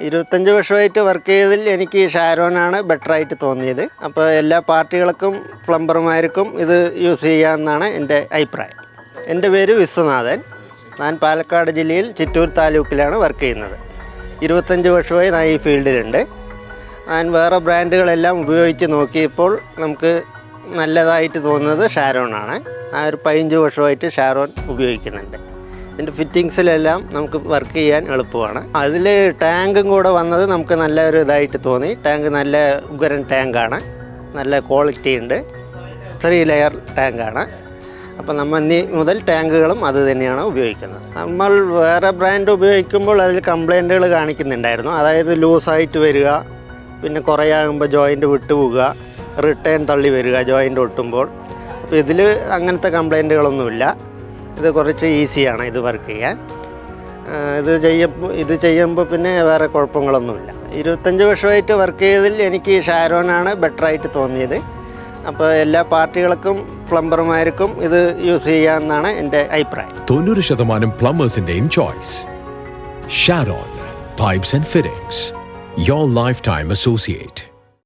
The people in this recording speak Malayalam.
ഇരുപത്തഞ്ച് വർഷമായിട്ട് വർക്ക് ചെയ്തതിൽ എനിക്ക് ഷാരോനാണ് ബെറ്റർ ആയിട്ട് തോന്നിയത്. അപ്പോൾ എല്ലാ പാർട്ടികൾക്കും പ്ലംബർമാർക്കും ഇത് യൂസ് ചെയ്യാമെന്നാണ് എന്റെ അഭിപ്രായം. എന്റെ പേര് വിശ്വനാഥൻ. ഞാൻ പാലക്കാട് ജില്ലയിൽ ചിറ്റൂർ താലൂക്കിലാണ് വർക്ക് ചെയ്യുന്നത്. ഇരുപത്തഞ്ച് വർഷമായി ഞാൻ ഈ ഫീൽഡിലുണ്ട്. ഞാൻ വേറെ ബ്രാൻഡുകളെല്ലാം ഉപയോഗിച്ച് നോക്കിയപ്പോൾ നമുക്ക് നല്ലതായിട്ട് തോന്നുന്നത് ഷാരോണാണ്. ആ ഒരു പതിനഞ്ച് വർഷമായിട്ട് ഷാരോൺ ഉപയോഗിക്കുന്നുണ്ട്. ഇതിന്റെ ഫിറ്റിങ്സിലെല്ലാം നമുക്ക് വർക്ക് ചെയ്യാൻ എളുപ്പമാണ്. അതിൽ ടാങ്കും കൂടെ വന്നത് നമുക്ക് നല്ല ഒരു ഇതായിട്ട് തോന്നി. ടാങ്ക് നല്ല ഉഗ്രൻ ടാങ്കാണ് നല്ല ക്വാളിറ്റി ഉണ്ട്. ത്രീ ലെയർ ടാങ്കാണ് അപ്പോൾ നമ്മൾ ഇനി മുതൽ ടാങ്കുകളും അത് തന്നെയാണ് ഉപയോഗിക്കുന്നത്. നമ്മൾ വേറെ ബ്രാൻഡ് ഉപയോഗിക്കുമ്പോൾ അതിൽ കംപ്ലൈന്റുകൾ കാണിക്കുന്നുണ്ടായിരുന്നു. അതായത് ലൂസായിട്ട് വരിക പിന്നെ കുറേ ആകുമ്പോൾ ജോയിന്റ് വിട്ടുപോവുക റിട്ടേൺ തള്ളി വരിക ജോയിന്റ് ഒട്ടുമ്പോൾ. അപ്പോൾ ഇതിൽ അങ്ങനത്തെ കംപ്ലൈന്റുകളൊന്നുമില്ല ഇത് കുറച്ച് ഈസിയാണ് ഇത് വർക്ക് ചെയ്യാൻ. ഇത് ചെയ്യുമ്പോൾ ഇത് ചെയ്യുമ്പോൾ പിന്നെ വേറെ കുഴപ്പങ്ങളൊന്നുമില്ല. ഇരുപത്തഞ്ച് വർഷമായിട്ട് വർക്ക് ചെയ്തതിൽ എനിക്ക് ഷാരോനാണ് ബെറ്റർ ആയിട്ട് തോന്നിയത്. അപ്പോൾ എല്ലാ പാർട്ടികൾക്കും പ്ലംബർമാർക്കും ഇത് യൂസ് ചെയ്യാമെന്നാണ് എന്റെ അഭിപ്രായം. തൊണ്ണൂറ് ശതമാനം പ്ലംബേഴ്സിന്റെയും choice Sharon Pipes and Fittings your lifetime associate